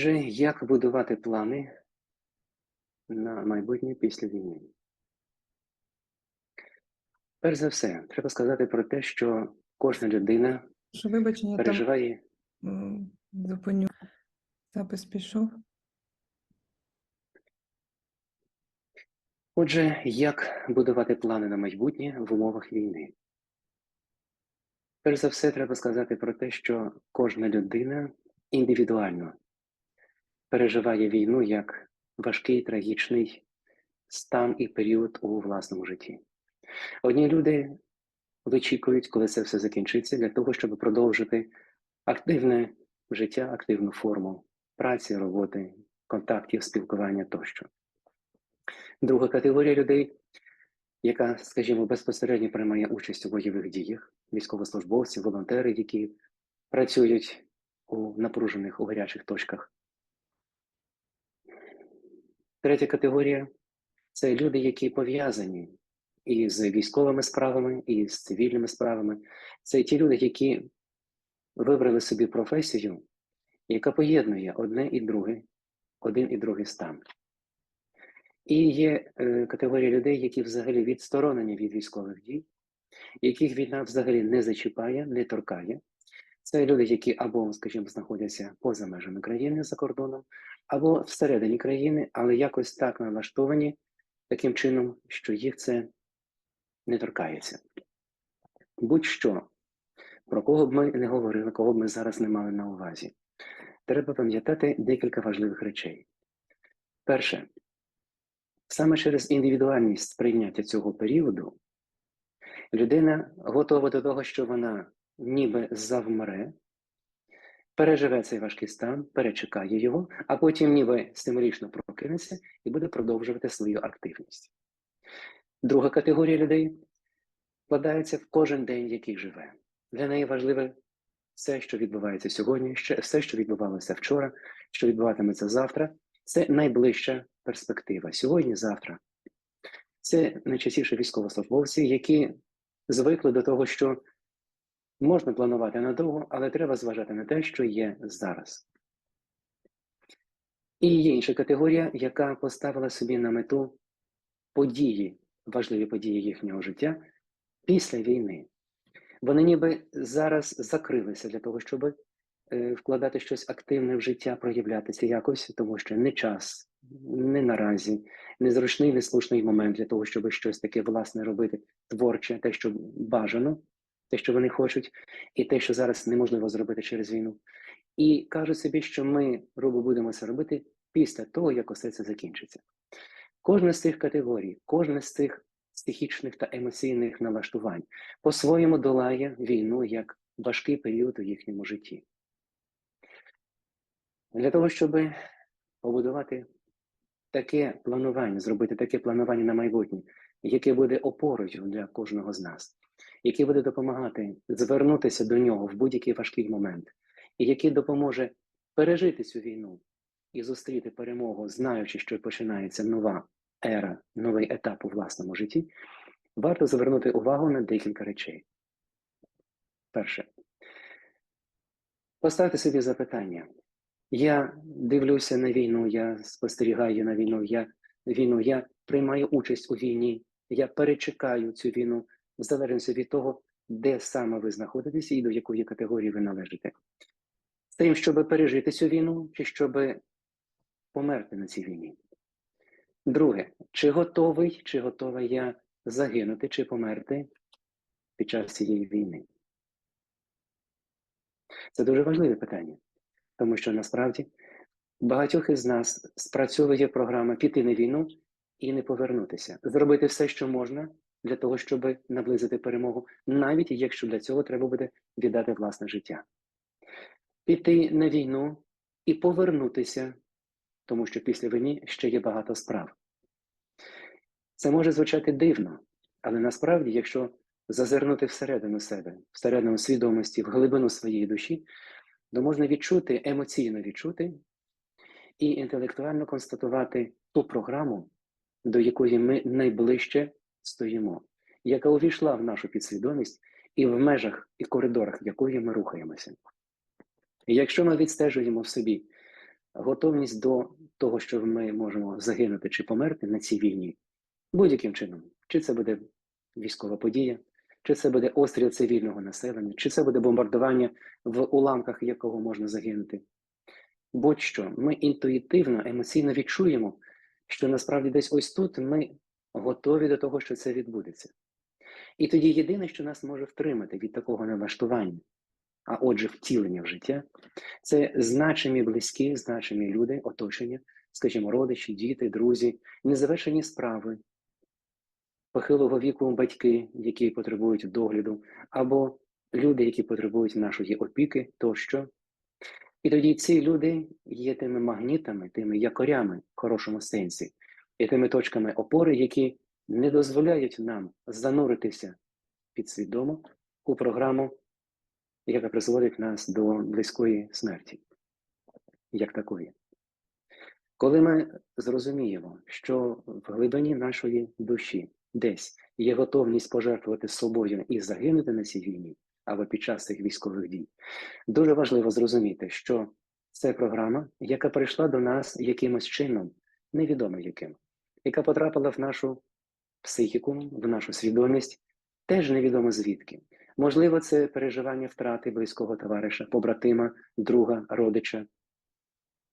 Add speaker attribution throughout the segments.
Speaker 1: Отже, як будувати плани на майбутнє після війни? Перш за все, треба сказати про те, що кожна людина
Speaker 2: Що вибачення,
Speaker 1: переживає.
Speaker 2: м, зупиню. Запис пішов.
Speaker 1: Отже, як будувати плани на майбутнє в умовах війни? Перш за все, треба сказати про те, що кожна людина індивідуально переживає війну як важкий трагічний стан і період у власному житті. Одні люди вичікують, коли це все закінчиться, для того, щоб продовжити активне життя, активну форму праці, роботи, контактів, спілкування тощо. Друга категорія людей, яка, скажімо, безпосередньо приймає участь у бойових діях, військовослужбовці, волонтери, які працюють у напружених у гарячих точках. Третя категорія це люди, які пов'язані із військовими справами, і з цивільними справами. Це ті люди, які вибрали собі професію, яка поєднує одне і друге, один і другий стан. І є е, категорія людей, які взагалі відсторонені від військових дій, яких війна взагалі не зачіпає, не торкає. Це люди, які або, скажімо, знаходяться поза межами країни за кордоном, або всередині країни, але якось так налаштовані таким чином, що їх це не торкається. Будь-що, про кого б ми не говорили, кого б ми зараз не мали на увазі, треба пам'ятати декілька важливих речей. Перше, саме через індивідуальність сприйняття цього періоду людина готова до того, що вона ніби завмре, переживе цей важкий стан, перечекає його, а потім ніби символічно прокинеться і буде продовжувати свою активність. Друга категорія людей вкладається в кожен день, який живе. Для неї важливе все, що відбувається сьогодні, все, що відбувалося вчора, що відбуватиметься завтра, це найближча перспектива. Сьогодні, завтра. Це найчастіше військовослужбовці, які звикли до того, що можна планувати надовго, але треба зважати на те, що є зараз. І є інша категорія, яка поставила собі на мету події, важливі події їхнього життя після війни. Вони ніби зараз закрилися для того, щоб е, вкладати щось активне в життя, проявлятися якось, тому що не час, не наразі, незручний, неслушний момент для того, щоб щось таке власне робити, творче, те, що бажано, те, що вони хочуть, і те, що зараз неможливо зробити через війну. І кажуть собі, що ми робо будемо це робити після того, як усе це закінчиться. Кожна з цих категорій, кожна з цих психічних та емоційних налаштувань по-своєму долає війну як важкий період у їхньому житті. Для того, щоб побудувати таке планування, зробити таке планування на майбутнє, яке буде опорою для кожного з нас, яке буде допомагати звернутися до нього в будь-який важкий момент, і який допоможе пережити цю війну і зустріти перемогу, знаючи, що починається нова ера, новий етап у власному житті, варто звернути увагу на декілька речей. Перше, поставте собі запитання. Я дивлюся на війну, я спостерігаю на війну, я війну, я приймаю участь у війні, я перечекаю цю війну в залежності від того, де саме ви знаходитеся і до якої категорії ви належите. З тим, щоб пережити цю війну, чи щоб померти на цій війні. Друге, чи готовий, чи готова я загинути, чи померти під час цієї війни? Це дуже важливе питання, тому що насправді багатьох із нас спрацьовує програма піти на війну і не повернутися, зробити все, що можна для того, щоб наблизити перемогу, навіть якщо для цього треба буде віддати власне життя. Піти на війну і повернутися, тому що після війни ще є багато справ. Це може звучати дивно, але насправді, якщо зазирнути всередину себе, всередину свідомості, в глибину своєї душі, то можна відчути, емоційно відчути і інтелектуально констатувати ту програму, до якої ми найближче стоїмо, яка увійшла в нашу підсвідомість і в межах і коридорах якої ми рухаємося. І якщо ми відстежуємо в собі готовність до того, що ми можемо загинути чи померти на цій війні будь-яким чином. Чи це буде військова подія, чи це буде остріл цивільного населення, чи це буде бомбардування в уламках, якого можна загинути. Будь-що, ми інтуїтивно, емоційно відчуємо, що насправді десь ось тут ми готові до того, що це відбудеться. І тоді єдине, що нас може втримати від такого налаштування, а отже, втілення в життя, це значимі близькі, значимі люди, оточення, скажімо, родичі, діти, друзі, незавершені справи, похилого віку батьки, які потребують догляду, або люди, які потребують нашої опіки, тощо. І тоді ці люди є тими магнітами, тими якорями в хорошому сенсі, і тими точками опори, які не дозволяють нам зануритися підсвідомо у програму, яка призводить нас до близької смерті, як такої. Коли ми зрозуміємо, що в глибині нашої душі десь є готовність пожертвувати собою і загинути на цій війні або під час цих військових дій, дуже важливо зрозуміти, що це програма, яка прийшла до нас якимось чином, невідомо яким, яка потрапила в нашу психіку, в нашу свідомість, теж невідомо звідки. Можливо, це переживання втрати близького товариша, побратима, друга, родича,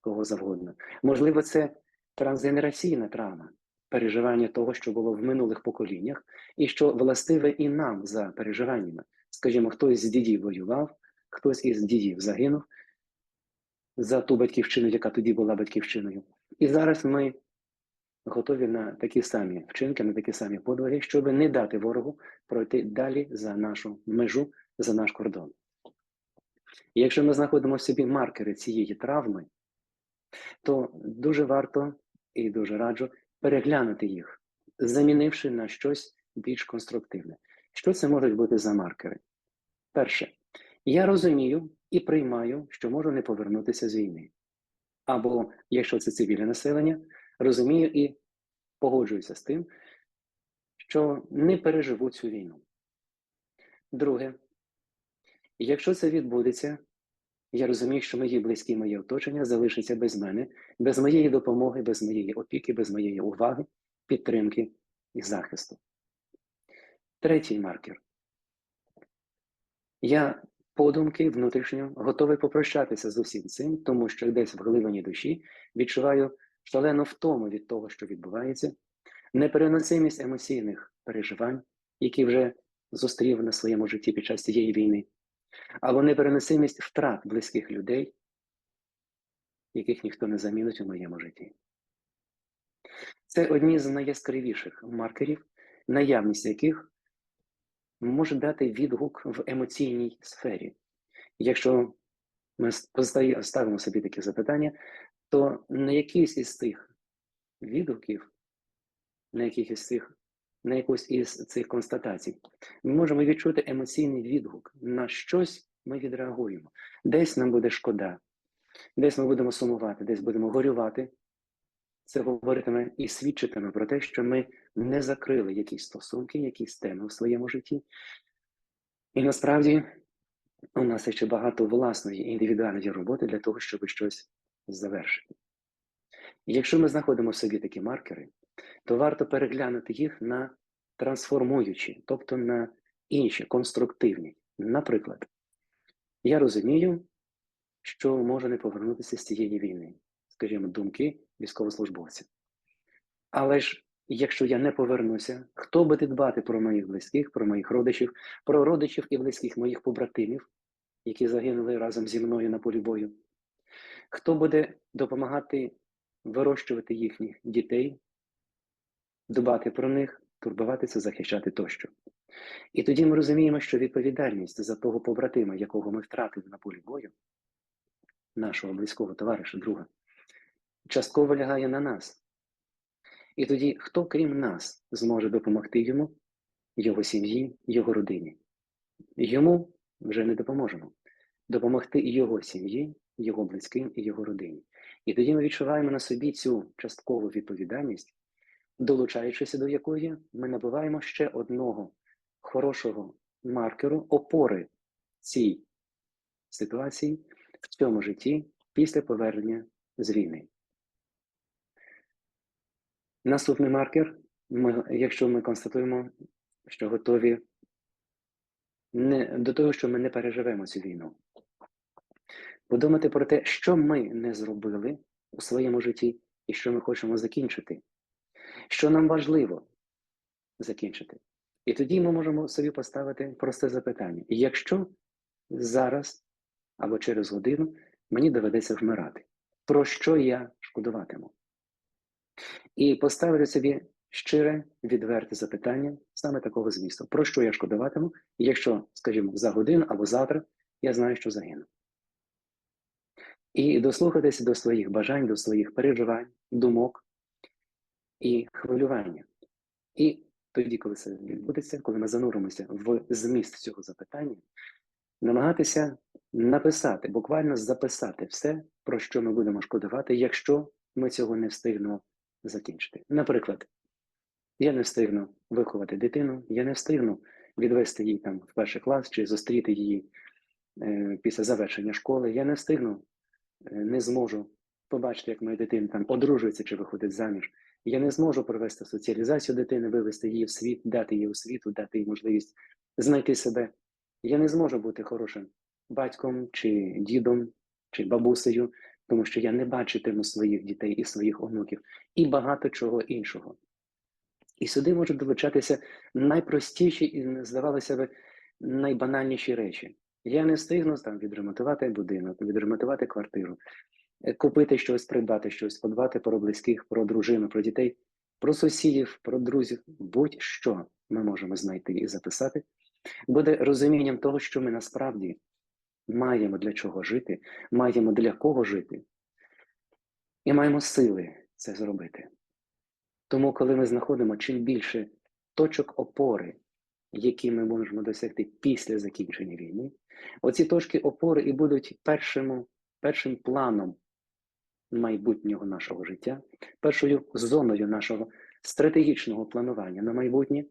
Speaker 1: кого завгодно. Можливо, це трансгенераційна травма, переживання того, що було в минулих поколіннях, і що властиве і нам за переживаннями. Скажімо, хтось з дідів воював, хтось із дідів загинув за ту батьківщину, яка тоді була батьківщиною. І зараз ми готові на такі самі вчинки, на такі самі подвиги, щоб не дати ворогу пройти далі за нашу межу, за наш кордон. І якщо ми знаходимо в собі маркери цієї травми, то дуже варто і дуже раджу переглянути їх, замінивши на щось більш конструктивне. Що це можуть бути за маркери? Перше, я розумію і приймаю, що можу не повернутися з війни. Або, якщо це цивільне населення, розумію і погоджуюся з тим, що не переживу цю війну. Друге, якщо це відбудеться, я розумію, що мої близькі, моє оточення залишаться без мене, без моєї допомоги, без моєї опіки, без моєї уваги, підтримки і захисту. Третій маркер. Я подумки внутрішньо готовий попрощатися з усім цим, тому що десь в глибині душі відчуваю шалену втому від того, що відбувається, непереносимість емоційних переживань, які вже зустрів на своєму житті під час цієї війни, або непереносимість втрат близьких людей, яких ніхто не замінить у моєму житті. Це одні з найяскравіших маркерів, наявність яких може дати відгук в емоційній сфері. Якщо ми ставимо собі таке запитання, то на якийсь із цих відгуків, на якихось цих, на якусь із цих констатацій, ми можемо відчути емоційний відгук. На щось ми відреагуємо. Десь нам буде шкода, десь ми будемо сумувати, десь будемо горювати. Це говоритиме і свідчитиме про те, що ми не закрили якісь стосунки, якісь теми в своєму житті. І насправді у нас є ще багато власної індивідуальної роботи для того, щоб щось завершити. Якщо ми знаходимо в собі такі маркери, то варто переглянути їх на трансформуючі, тобто на інші конструктивні. Наприклад, я розумію, що можу не повернутися з цієї війни, скажімо, думки військовослужбовця. Але ж якщо я не повернуся, хто буде дбати про моїх близьких, про моїх родичів, про родичів і близьких моїх побратимів, які загинули разом зі мною на полі бою? Хто буде допомагати вирощувати їхніх дітей, дбати про них, турбуватися, захищати тощо? І тоді ми розуміємо, що відповідальність за того побратима, якого ми втратили на полі бою, нашого близького товариша, друга, частково лягає на нас. І тоді, хто, крім нас, зможе допомогти йому, його сім'ї, його родині? Йому вже не допоможемо. Допомогти його сім'ї, його близьким і його родині. І тоді ми відчуваємо на собі цю часткову відповідальність, долучаючися до якої ми набуваємо ще одного хорошого маркеру опори цій ситуації в цьому житті після повернення з війни. Наступний маркер, ми, якщо ми констатуємо, що готові не, до того, що ми не переживемо цю війну. Подумати про те, що ми не зробили у своєму житті і що ми хочемо закінчити, що нам важливо закінчити. І тоді ми можемо собі поставити просте запитання: якщо зараз або через годину мені доведеться вмирати, про що я шкодуватиму? І поставити собі щире, відверте запитання саме такого змісту, про що я шкодуватиму, якщо, скажімо, за годину або завтра я знаю, що загину. І дослухатися до своїх бажань, до своїх переживань, думок і хвилювання. І тоді, коли це відбудеться, коли ми зануримося в зміст цього запитання, намагатися написати, буквально записати все, про що ми будемо шкодувати, якщо ми цього не встигнемо закінчити. Наприклад, я не встигну виховати дитину, я не встигну відвести її там в перший клас чи зустріти її е, після завершення школи. Я не встигну, е, не зможу побачити, як моя дитина там одружується чи виходить заміж. Я не зможу провести соціалізацію дитини, вивести її в світ, дати їй освіту, дати їй можливість знайти себе. Я не зможу бути хорошим батьком чи дідом чи бабусею, тому що я не бачитиму своїх дітей і своїх онуків, і багато чого іншого. І сюди можуть долучатися найпростіші і, здавалося б, найбанальніші речі. Я не встигну там відремонтувати будинок, відремонтувати квартиру, купити щось, придбати щось, подбати про близьких, про дружину, про дітей, про сусідів, про друзів. Будь-що ми можемо знайти і записати, буде розумінням того, що ми насправді маємо для чого жити, маємо для кого жити, і маємо сили це зробити. Тому, коли ми знаходимо чим більше точок опори, які ми можемо досягти після закінчення війни, оці точки опори і будуть першим, першим планом майбутнього нашого життя, першою зоною нашого стратегічного планування на майбутнє,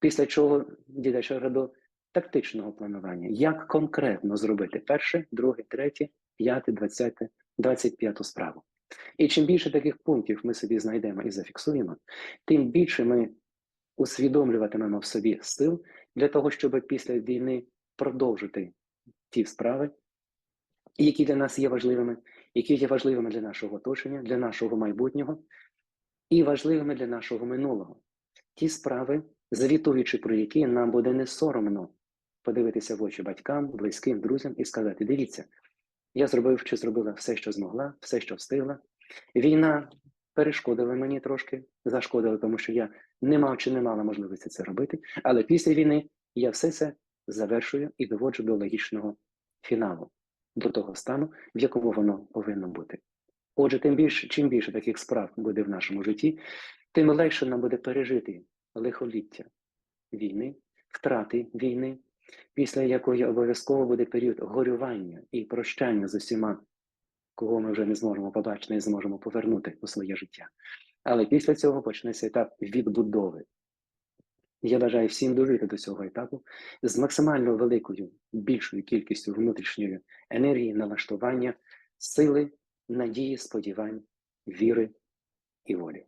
Speaker 1: після чого дійдеться до тактичного планування, як конкретно зробити перше, друге, третє, п'яте, двадцяте, двадцять п'яту справу. І чим більше таких пунктів ми собі знайдемо і зафіксуємо, тим більше ми усвідомлюватимемо в собі сил для того, щоб після війни продовжити ті справи, які для нас є важливими, які є важливими для нашого оточення, для нашого майбутнього і важливими для нашого минулого. Ті справи, звітуючи про які нам буде не соромно подивитися в очі батькам, близьким, друзям і сказати: дивіться, я зробив чи зробила все, що змогла, все, що встигла. Війна перешкодила мені трошки, зашкодила, тому що я не мав чи не мала можливості це робити. Але після війни я все це завершую і доводжу до логічного фіналу, до того стану, в якому воно повинно бути. Отже, тим більше, чим більше таких справ буде в нашому житті, тим легше нам буде пережити лихоліття війни, втрати війни, після якої обов'язково буде період горювання і прощання з усіма, кого ми вже не зможемо побачити, не зможемо повернути у своє життя. Але після цього почнеться етап відбудови. Я бажаю всім дожити до цього етапу з максимально великою, більшою кількістю внутрішньої енергії, налаштування, сили, надії, сподівань, віри і волі.